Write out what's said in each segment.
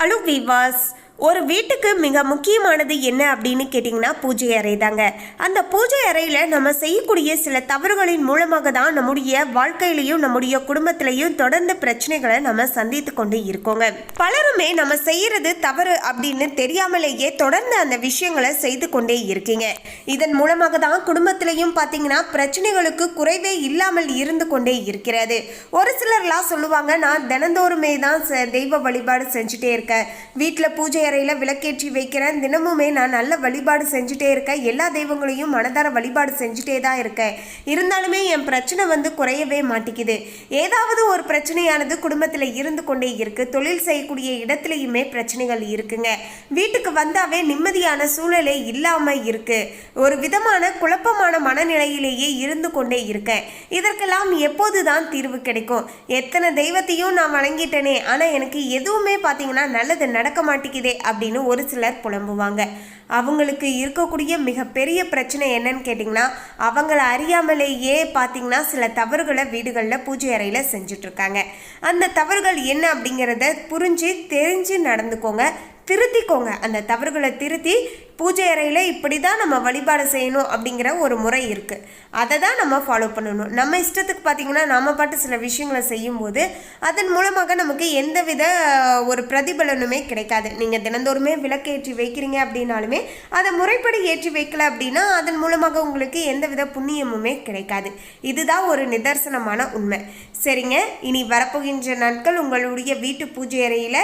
Hello viewers, ஒரு வீட்டுக்கு மிக முக்கியமானது என்ன அப்படின்னு கேட்டிங்கன்னா பூஜை அறை தாங்க. அந்த பூஜை அறையில் நம்ம செய்யக்கூடிய சில தவறுகளின் மூலமாக தான் நம்முடைய வாழ்க்கையிலையும் நம்முடைய குடும்பத்திலையும் தொடர்ந்து பிரச்சனைகளை நம்ம சந்தித்து கொண்டு இருக்கோங்க. பலருமே நம்ம செய்யறது தவறு அப்படின்னு தெரியாமலேயே தொடர்ந்து அந்த விஷயங்களை செய்து கொண்டே இருக்கீங்க. இதன் மூலமாக தான் குடும்பத்திலையும் பார்த்தீங்கன்னா பிரச்சனைகளுக்கு குறைவே இல்லாமல் இருந்து கொண்டே இருக்கிறது. ஒரு சிலர்லாம் சொல்லுவாங்க நான் தினந்தோறுமே தான் ச- தெய்வ வழிபாடு செஞ்சுட்டே இருக்கேன். வீட்டில் பூஜை அறையில் விளக்கேற்றி வைக்கிறேன் தினமுமே நான் நல்ல வழிபாடு செஞ்சுட்டே இருக்கேன். எல்லா தெய்வங்களையும் மனதார வழிபாடு செஞ்சுட்டே தான் இருக்கேன். இருந்தாலுமே என் பிரச்சனை வந்து குறையவே மாட்டேங்குது. ஏதாவது ஒரு பிரச்சனையானது குடும்பத்தில் இருந்து கொண்டே இருக்குது தொழில் செய்யக்கூடிய இடத்துலையுமே பிரச்சனைகள் இருக்குங்க. வீட்டுக்கு வந்தாவே நிம்மதியான சூழலே இல்லாமல் இருக்கு. ஒரு விதமான குழப்பமான மனநிலையிலேயே இருந்து கொண்டே இருக்கேன். இதற்கெல்லாம் எப்போதுதான் தீர்வு கிடைக்கும். எத்தனை தெய்வத்தையும் நான் வணங்கிட்டேனே. ஆனால் எனக்கு எதுவுமே பார்த்தீங்கன்னா நல்லது நடக்க மாட்டேங்குதே அப்படின்னு ஒரு சிலர் புலம்புவாங்க. அவங்களுக்கு இருக்கக்கூடிய மிகப்பெரிய பிரச்சனை என்னன்னு கேட்டிங்கன்னா அவங்கள அறியாமலேயே பார்த்தீங்கன்னா சில தவறுகளை வீடுகளில் பூஜை அறையில் செஞ்சிட்ருக்காங்க. அந்த தவறுகள் என்ன அப்படிங்கிறத புரிஞ்சு தெரிஞ்சு நடந்துக்கோங்க. திருத்திக்கோங்க. அந்த தவறுகளை திருத்தி பூஜை அறையில் இப்படி தான் நம்ம வழிபாடு செய்யணும் அப்படிங்கிற ஒரு முறை இருக்குது அதை தான் நம்ம ஃபாலோ பண்ணணும். நம்ம இஷ்டத்துக்கு பார்த்தீங்கன்னா நம்ம பாட்டு சில விஷயங்களை செய்யும்போது அதன் மூலமாக நமக்கு எந்தவித வித ஒரு பிரதிபலனுமே கிடைக்காது. நீங்கள் தினந்தோறுமே விளக்கேற்றி வைக்கிறீங்க அப்படின்னாலுமே அதை முறைப்படி ஏற்றி வைக்கல அப்படின்னா அதன் மூலமாக உங்களுக்கு எந்தவித புண்ணியமுமே கிடைக்காது. இதுதான் ஒரு நிதர்சனமான உண்மை. சரிங்க. இனி வரப்போகின்ற நாட்கள் உங்களுடைய வீட்டு பூஜை அறையில்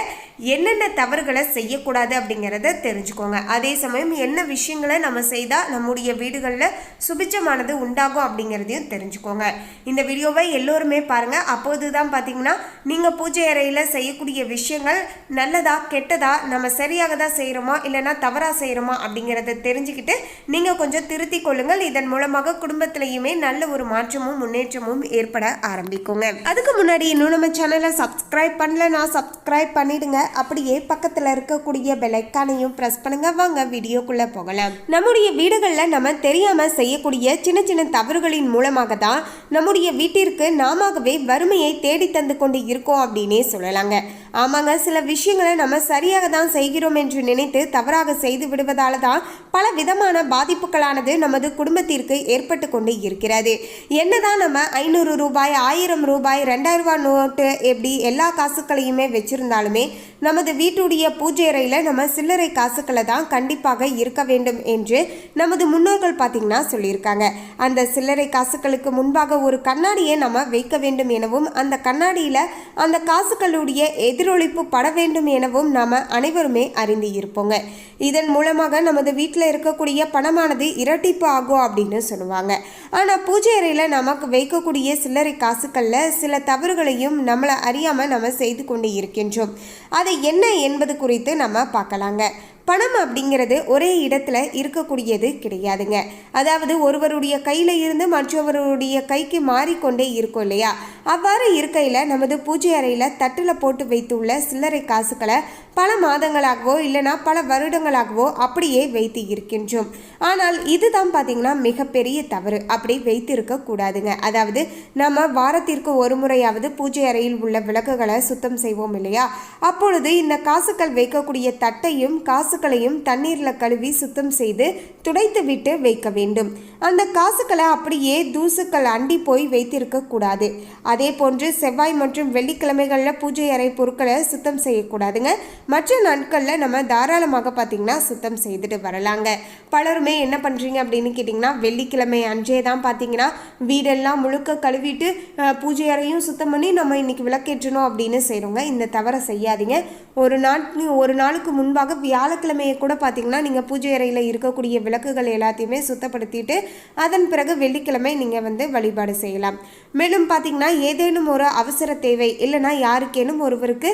என்னென்ன தவறுகளை செய்யக்கூடாது அப்படிங்கிறத தெரிஞ்சுக்கோங்க. அதே சமயம் என்ன விஷயங்களை நம்ம செய்தால் நம்முடைய வீடுகளில் சுபிச்சமானது உண்டாகும் அப்படிங்கிறதையும் தெரிஞ்சுக்கோங்க. இந்த வீடியோவை எல்லோருமே பாருங்கள் அப்போது தான் பார்த்தீங்கன்னா நீங்கள் பூஜை அறையில் செய்யக்கூடிய விஷயங்கள் நல்லதா கெட்டதா நம்ம சரியாக தான் செய்கிறோமா இல்லைன்னா தவறாக செய்கிறோமா அப்படிங்கிறத தெரிஞ்சுக்கிட்டு நீங்கள் கொஞ்சம் திருத்திக் கொள்ளுங்கள். இதன் மூலமாக குடும்பத்திலையுமே நல்ல ஒரு மாற்றமும் முன்னேற்றமும் ஏற்பட ஆரம்பிக்குங்க. அதுக்கு முன்னாடி இன்னும் நம்ம சேனலை சப்ஸ்கிரைப் நான் சப்ஸ்கிரைப் பண்ணிடுங்க. அப்படியே பக்கத்தில் இருக்கக்கூடிய பெலைக்கானையும் ப்ரெஸ் பண்ணுங்க. வாங்க வீடியோக்குள்ள போகலாம். நம்முடைய வீடுகளில் நம்ம தெரியாம செய்யக்கூடிய சின்ன சின்ன தவறுகளின் மூலமாக தான் நம்முடைய வீட்டிற்கு நாமாகவே வறுமையை தேடி தந்து கொண்டு இருக்கோம் அப்படின்னே சொல்லலாங்க. ஆமாங்க சில விஷயங்களை நம்ம சரியாக தான் செய்கிறோம் என்று நினைத்து தவறாக செய்து விடுவதால தான் பல விதமான பாதிப்புகளானது நமது குடும்பத்திற்கு ஏற்பட்டு கொண்டு இருக்கிறது. என்னதான் நம்ம ஐநூறு ரூபாய் ஆயிரம் ரூபாய் ரெண்டாயிரம் ரூபாய் நோட்டு எப்படி எல்லா காசுகளையுமே வச்சிருந்தாலுமே நமது வீட்டுடைய பூஜை அறையில் நம்ம சில்லறை காசுகளை தான் கண்டிப்பாக இருக்க வேண்டும் என்று நமது முன்னோர்கள் பார்த்தீங்கன்னா சொல்லியிருக்காங்க. அந்த சில்லறை காசுகளுக்கு முன்பாக ஒரு கண்ணாடியை நம்ம வைக்க வேண்டும் எனவும் அந்த கண்ணாடியில் அந்த காசுகளுடைய எதிர் எதிரொலிப்பு பட வேண்டும் எனவும் நாம் அனைவருமே அறிந்து இருப்போங்க இதன் மூலமாக நமது வீட்டில் இருக்கக்கூடிய பணமானது இரட்டிப்பு ஆகும் அப்படின்னு சொல்லுவாங்க. ஆனால் பூஜை அறையில் நமக்கு வைக்கக்கூடிய சில்லறை காசுகளில் சில தவறுகளையும் நம்மளை அறியாமல் நம்ம செய்து கொண்டு இருக்கின்றோம். அது என்ன என்பது குறித்து நம்ம பார்க்கலாங்க. பணம் அப்படிங்கிறது ஒரே இடத்துல இருக்கக்கூடியது கிடையாதுங்க. அதாவது ஒருவருடைய கையில் இருந்து மற்றவருடைய கைக்கு மாறிக்கொண்டே இருக்கும் இல்லையா? அவ்வாறு இருக்கையில் நமது பூஜை அறையில் தட்டில் போட்டு வைத்துள்ள சில்லறை காசுகளை பல மாதங்களாகவோ இல்லைனா பல வருடங்களாகவோ அப்படியே வைத்து இருக்கின்றோம். ஆனால் இதுதான் பார்த்தீங்கன்னா மிகப்பெரிய தவறு. அப்படி வைத்திருக்க கூடாதுங்க. அதாவது நம்ம வாரத்திற்கு ஒரு முறையாவது பூஜை அறையில் உள்ள விளக்குகளை சுத்தம் செய்வோம் இல்லையா? அப்பொழுது இந்த காசுகள் வைக்கக்கூடிய தட்டையும் காசு காசுகளையும் தண்ணீரில் கழுவி சுத்தம் செய்து துடைத்து விட்டு வைக்க வேண்டும். அந்த காசுகளை அப்படியே தூசுக்கள் அண்டி போய் வைத்திருக்க கூடாது. அதே போன்று செவ்வாய் மற்றும் வெள்ளிக்கிழமைகளில் பூஜை அறை பொருட்களை சுத்தம் செய்யக்கூடாதுங்க. மற்ற நாட்களில் நம்ம தாராளமாக பார்த்தீங்கன்னா சுத்தம் செய்துட்டு வரலாங்க. பலருமே என்ன பண்ணுறீங்க அப்படின்னு கேட்டிங்கன்னா வெள்ளிக்கிழமை அன்றே தான் பார்த்தீங்கன்னா வீடெல்லாம் முழுக்க கழுவிட்டு பூஜை அறையும் சுத்தம் பண்ணி நம்ம இன்னைக்கு விளக்கேற்றணும் அப்படின்னு செய்கிறோங்க இந்த தவறை செய்யாதீங்க. ஒரு நாட் ஒரு நாளுக்கு முன்பாக வியாழக்கிழமையை கூட பார்த்தீங்கன்னா நீங்கள் பூஜை அறையில் இருக்கக்கூடிய விளக்குகள் எல்லாத்தையுமே சுத்தப்படுத்திட்டு அதன் பிறகு வெள்ளிக்கிழமை நீங்கள் வந்து வழிபாடு செய்யலாம். மேலும் பார்த்தீங்கன்னா ஏதேனும் ஒரு அவசர தேவை இல்லைன்னா யாருக்கேனும் ஒருவருக்கு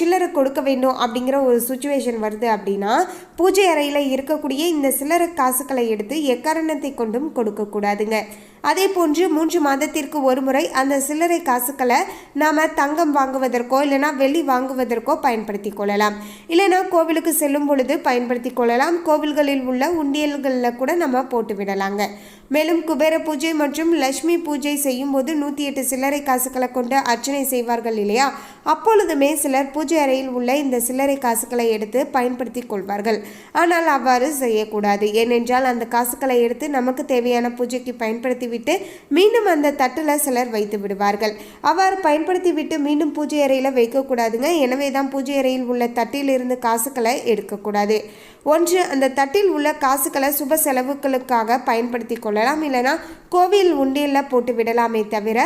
சில்லறை கொடுக்க வேண்டும் அப்படிங்கிற ஒரு சுச்சுவேஷன் வருது அப்படின்னா பூஜை அறையில் இருக்கக்கூடிய இந்த சில்லறை காசுகளை எடுத்து எக்காரணத்தை கொண்டும் கொடுக்கக்கூடாதுங்க. அதே போன்று மூன்று மாதத்திற்கு ஒரு முறை அந்த சில்லறை காசுக்களை நாம் தங்கம் வாங்குவதற்கோ இல்லைனா வெள்ளி வாங்குவதற்கோ பயன்படுத்தி கொள்ளலாம். இல்லைனா கோவிலுக்கு செல்லும் பொழுது பயன்படுத்தி கொள்ளலாம். கோவில்களில் உள்ள உண்டியல்களில் கூட நம்ம போட்டு விடலாங்க. மேலும் குபேர பூஜை மற்றும் லட்சுமி பூஜை செய்யும் போது நூற்றி எட்டு சில்லறை காசுகளை கொண்டு அர்ச்சனை செய்வார்கள் இல்லையா? அப்பொழுதுமே சிலர் பூஜை அறையில் உள்ள இந்த சில்லறை காசுகளை எடுத்து பயன்படுத்தி கொள்வார்கள். ஆனால் அவ்வாறு செய்யக்கூடாது. ஏனென்றால் அந்த காசுகளை எடுத்து நமக்கு தேவையான பூஜைக்கு பயன்படுத்திவிட்டு மீண்டும் அந்த தட்டில் சிலர் வைத்து விடுவார்கள். அவ்வாறு பயன்படுத்திவிட்டு மீண்டும் பூஜை அறையில் வைக்கக்கூடாதுங்க. எனவே தான் பூஜை அறையில் உள்ள தட்டில் இருந்து காசுகளை எடுக்கக்கூடாது. ஒன்று அந்த தட்டில் உள்ள காசுகளை சுப செலவுகளுக்காக பயன்படுத்தி கொள்ளலாம். இல்லைனா கோவில் உண்டியலில் போட்டு விடலாமே தவிர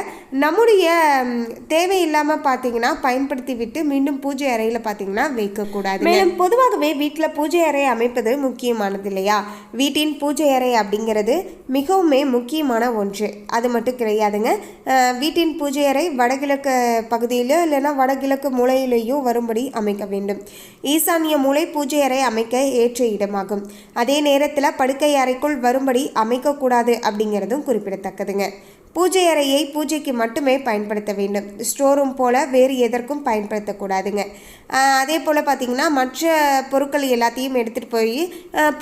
நம்முடைய தேவையில்லாமல் பார்த்தீங்கன்னா பயன்படுத்தி விட்டு மீண்டும் பூஜை அறையில் பார்த்தீங்கன்னா வைக்கக்கூடாது மேலும் பொதுவாகவே வீட்டில் பூஜை அறை அமைப்பது முக்கியமானது இல்லையா? வீட்டின் பூஜை அறை அப்படிங்கிறது மிகவுமே முக்கியமான ஒன்று. அது மட்டும் கிடையாதுங்க. வீட்டின் பூஜை அறை வடகிழக்கு பகுதியிலோ இல்லைன்னா வடகிழக்கு மூலையிலேயோ வரும்படி அமைக்க வேண்டும். ஈசானிய மூலை பூஜை அறை அமைக்க ஏற்ற இடமாகும். அதே நேரத்தில் படுக்கை அறைக்குள் வரும்படி அமைக்கக்கூடாது அப்படிங்கிறதும் குறிப்பிடத்தக்கதுங்க. பூஜை அறையை பூஜைக்கு மட்டுமே பயன்படுத்த வேண்டும். ஸ்டோர் ரூம் போல் வேறு எதற்கும் பயன்படுத்தக்கூடாதுங்க. அதே போல் பார்த்திங்கன்னா மற்ற பொருட்கள் எல்லாத்தையும் எடுத்துகிட்டு போய்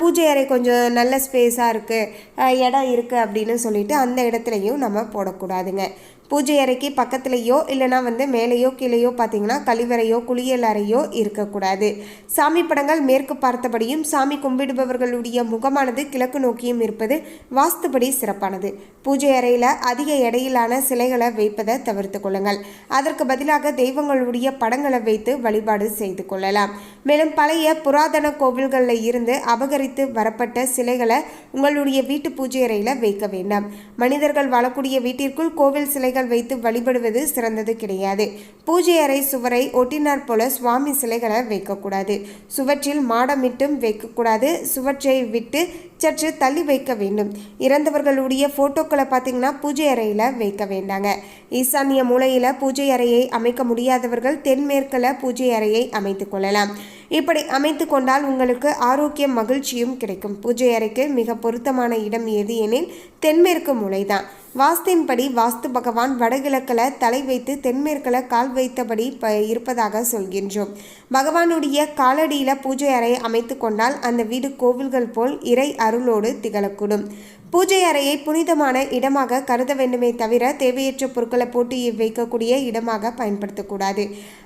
பூஜை அறை கொஞ்சம் நல்ல ஸ்பேஸாக இருக்குது இடம் இருக்குது அப்படின்னு சொல்லிட்டு அந்த இடத்துலையும் நம்ம போடக்கூடாதுங்க. பூஜை அறைக்கு பக்கத்துலேயோ இல்லைனா வந்து மேலேயோ கீழேயோ பார்த்தீங்கன்னா கழிவறையோ குளியல் அறையோ இருக்கக்கூடாது. சாமி படங்கள் மேற்கு பார்த்தபடியும் சாமி கும்பிடுபவர்களுடைய முகமானது கிழக்கு நோக்கியும் இருப்பது வாஸ்துபடி சிறப்பானது. பூஜை அறையில் அதிக எடையிலான சிலைகளை வைப்பதை தவிர்த்து கொள்ளுங்கள். அதற்கு பதிலாக தெய்வங்களுடைய படங்களை வைத்து வழிபாடு செய்து கொள்ளலாம். மேலும் பழைய புராதன கோவில்களில் இருந்து அபகரித்து வரப்பட்ட சிலைகளை உங்களுடைய வீட்டு பூஜை அறையில் வைக்க வேண்டாம். மனிதர்கள் வாழக்கூடிய வீட்டிற்குள் கோவில் சிலைகள் வைத்து வழிபடுவது சிறந்தது கிடையாது. பூஜை அறை சுவரை ஒட்டினார் போல சுவாமி சிலைகளை வைக்கக்கூடாது. சுவற்றில் மாடமிட்டும் வைக்கக்கூடாது. சுவற்றை விட்டு சற்று தள்ளி வைக்க வேண்டும். இறந்தவர்களுடைய போட்டோக்களை பார்த்தீங்கன்னா பூஜை அறையில் வைக்க வேண்டாங்க. ஈசானிய மூலையில் பூஜை அறையை அமைக்க முடியாதவர்கள் தென்மேற்கில் பூஜை அறையை அமைத்து கொள்ளலாம். இப்படி அமைத்து கொண்டால் உங்களுக்கு ஆரோக்கியம் மகிழ்ச்சியும் கிடைக்கும். பூஜை அறைக்கு மிக பொருத்தமான இடம் எது எனில் தென்மேற்கு முளைதான் வாஸ்தின்படி வாஸ்து பகவான் வடகிழக்கில் தலை வைத்து தென்மேற்கில் கால் வைத்தபடி ப இருப்பதாக சொல்கின்றோம். பகவானுடைய காலடியில் பூஜை அறை அமைத்து கொண்டால் அந்த வீடு கோவில்கள் போல் இறை அருளோடு திகழக்கூடும். பூஜை அறையை புனிதமான இடமாக கருத வேண்டுமே தவிர தேவையற்ற பொருட்களை போட்டு வைக்கக்கூடிய இடமாக பயன்படுத்தக்கூடாது.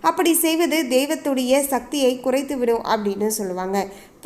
அப்படி செய்வது தெய்வத்துடைய சக்தியை குறைத்துவிடும் அப்படின்னு சொல்லுவாங்க.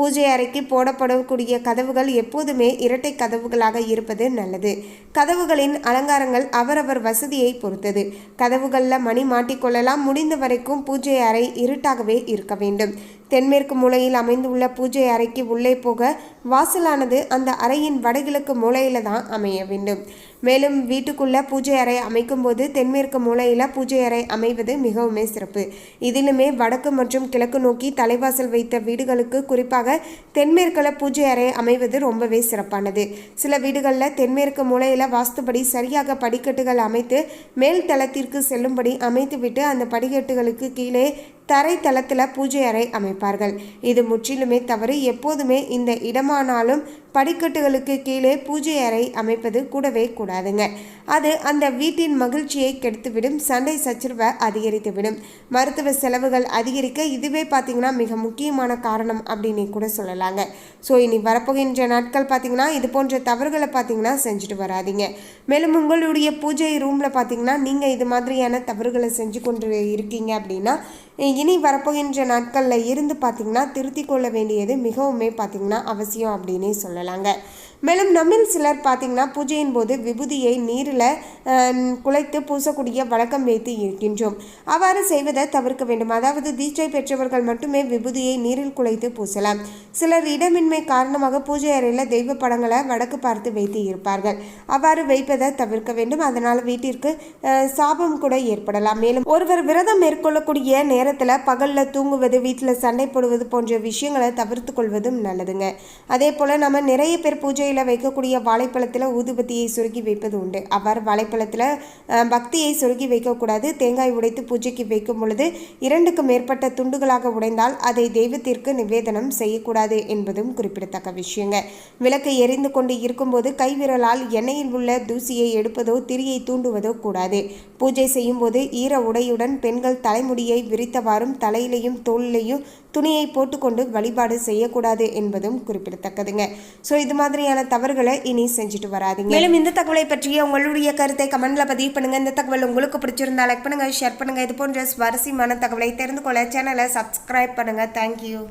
பூஜை அறைக்கு போடப்படக்கூடிய கதவுகள் எப்போதுமே இரட்டை கதவுகளாக இருப்பது நல்லது. கதவுகளின் அலங்காரங்கள் அவரவர் வசதியை பொறுத்தது. கதவுகளில் மணி மாட்டிக்கொள்ளலாம். முடிந்த வரைக்கும் பூஜை அறை இருட்டாகவே இருக்க வேண்டும். தென்மேற்கு மூலையில் அமைந்துள்ள பூஜை அறைக்கு உள்ளே போக வாசலானது அந்த அறையின் வடகிழக்கு மூலையில தான் அமைய வேண்டும். மேலும் வீட்டுக்குள்ளே பூஜை அறை அமைக்கும் போது தென்மேற்கு மூலையில் பூஜை அறை அமைவது மிகவுமே சிறப்பு. இதிலுமே வடக்கு மற்றும் கிழக்கு நோக்கி தலைவாசல் வைத்த வீடுகளுக்கு குறிப்பாக தென்மேற்கில் பூஜை அறை அமைவது ரொம்பவே சிறப்பானது. சில வீடுகளில் தென்மேற்கு மூலையில் வாஸ்துபடி சரியாக படிக்கட்டுகள் அமைத்து மேல் தளத்திற்கு செல்லும்படி அமைத்துவிட்டு அந்த படிக்கட்டுகளுக்கு கீழே தரை தளத்தில் பூஜை அறை அமைப்பார்கள். இது முற்றிலுமே தவறு. எப்போதுமே இந்த இடமானாலும் படிக்கட்டுகளுக்கு கீழே பூஜை அறை அமைப்பது கூடவே கூடாதுங்க. அது அந்த வீட்டின் மகிழ்ச்சியை கெடுத்துவிடும் சண்டை சச்சரவை அதிகரித்துவிடும். மருத்துவ செலவுகள் அதிகரிக்க இதுவே பார்த்தீங்கன்னா மிக முக்கியமான காரணம் அப்படின்னு கூட சொல்லலாங்க. ஸோ இனி வரப்போகின்ற நாட்கள் பார்த்தீங்கன்னா இது போன்ற தவறுகளை பார்த்தீங்கன்னா செஞ்சுட்டு வராதீங்க. மேலும் உங்களுடைய பூஜை ரூமில் பார்த்தீங்கன்னா நீங்கள் இது மாதிரியான தவறுகளை செஞ்சு கொண்டு இருக்கீங்க அப்படின்னா இனி வரப்போகின்ற நாட்களில் இருந்து பார்த்தீங்கன்னா திருத்திக் கொள்ள வேண்டியது மிகவுமே பார்த்தீங்கன்னா அவசியம் அப்படின்னே சொல்லலாம். சொல்லலாங்க மேலும் நம்மில் சிலர் பார்த்திங்கன்னா பூஜையின் போது விபூதியை நீரில் குலைத்து பூசக்கூடிய வழக்கம் வைத்து இருக்கின்றோம். அவ்வாறு செய்வதை தவிர்க்க வேண்டும். அதாவது தீட்சை பெற்றவர்கள் மட்டுமே விபூதியை நீரில் குலைத்து பூசலாம். சிலர் இடமின்மை காரணமாக பூஜை அறையில் தெய்வ படங்களை வடக்கு பார்த்து வைத்து இருப்பார்கள். அவ்வாறு வைப்பதை தவிர்க்க வேண்டும். அதனால் வீட்டிற்கு சாபம் கூட ஏற்படலாம். மேலும் ஒருவர் விரதம் மேற்கொள்ளக்கூடிய நேரத்தில் பகலில் தூங்குவது வீட்டில் சண்டை போடுவது போன்ற விஷயங்களை தவிர்த்து கொள்வதும் நல்லதுங்க. அதே போல் நம்ம நிறைய பேர் பூஜை பூஜையில் வைக்கக்கூடிய வாழைப்பழத்தில் ஊதுபத்தியை சுருக்கி வைப்பது உண்டு. அவ்வாறு வாழைப்பழத்தில் பக்தியை சுருக்கி வைக்கக்கூடாது. தேங்காய் உடைத்து பூஜைக்கு வைக்கும் பொழுது இரண்டுக்கு மேற்பட்ட துண்டுகளாக உடைந்தால் அதை தெய்வத்திற்கு நிவேதனம் செய்யக்கூடாது என்பதும் குறிப்பிடத்தக்க விஷயங்க. விளக்கு எரிந்து கொண்டு இருக்கும்போது கைவிரலால் எண்ணெயில் உள்ள தூசியை எடுப்பதோ திரியை தூண்டுவதோ கூடாது. பூஜை செய்யும்போது ஈர உடையுடன் பெண்கள் தலைமுடியை விரித்தவாறும் தலையிலையும் தோளிலையும் துணியை போட்டுக்கொண்டு வழிபாடு செய்யக்கூடாது என்பதும் குறிப்பிடத்தக்கதுங்க. ஸோ இது மாதிரியான தவறுகளை இனி செஞ்சுட்டு வராதிங்க. மேலும் இந்த தகவலை பற்றிய உங்களுடைய கருத்தை கமெண்ட்ல பதிவு பண்ணுங்க. இந்த தகவல் உங்களுக்கு பிடிச்சிருந்தா லைக் பண்ணுங்க ஷேர் பண்ணுங்க. இது போன்ற சுவாரஸ்யமான தகவலை தெரிந்து கொள்ள சேனலை சப்ஸ்கிரைப் பண்ணுங்க. தேங்க்யூ